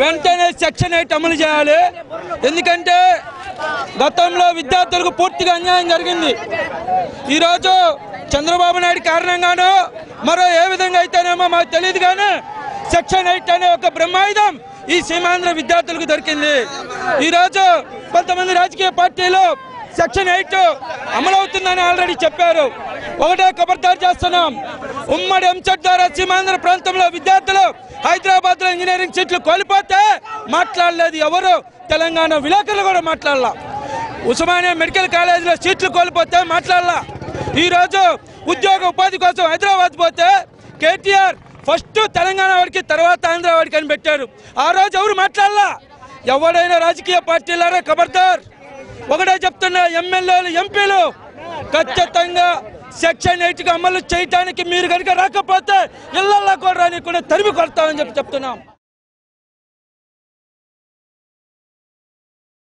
వెంటనే section eight అమలు చేయాలి. ఎందుకంటే గతంలో విద్యార్థులకు పూర్తిగా అన్యాయం జరిగింది. ఈరోజు చంద్రబాబు నాయుడు కారణంగానో మరో ఏ విధంగా అయితేనేమో మాకు తెలియదు కానీ సెక్షన్ ఎయిట్ అనే ఒక బ్రహ్మాయుధం ఈ సీమాంధ్ర విద్యార్థులకు దొరికింది. ఈరోజు కొంతమంది రాజకీయ పార్టీలు సెక్షన్ ఎయిట్ అమలవుతుందని ఆల్రెడీ చెప్పారు. ఒకటే ఖబర్దారు చేస్తున్నాం. ఉమ్మడి ఎంసెట్ ద్వారా సీమాంధ్ర ప్రాంతంలో విద్యార్థులు హైదరాబాద్లో ఇంజనీరింగ్ సీట్లు కోల్పోతే మాట్లాడలేదు ఎవరు. తెలంగాణ విలేకరులు కూడా మాట్లాడలా. ఉస్మానియా మెడికల్ కాలేజీలో సీట్లు కోల్పోతే మాట్లాడలా. ఈరోజు ఉద్యోగ ఉపాధి కోసం హైదరాబాద్ పోతే కేటీఆర్ ఫస్ట్ తెలంగాణ వాడికి తర్వాత ఆంధ్ర వాడికి అని పెట్టారు. ఆ రోజు ఎవరు మాట్లాడలా? ఎవడైనా రాజకీయ పార్టీలారా ఖబర్దార్ ఒకటే చెప్తున్నా ఎమ్మెల్యేలు ఎంపీలు ఖచ్చితంగా సెక్షన్ ఎయిట్ అమలు చేయడానికి మీరు కనుక రాకపోతే ఇళ్ళలో కూడా రాని కూడా తరిమి కొడతామని చెప్పి చెప్తున్నాం.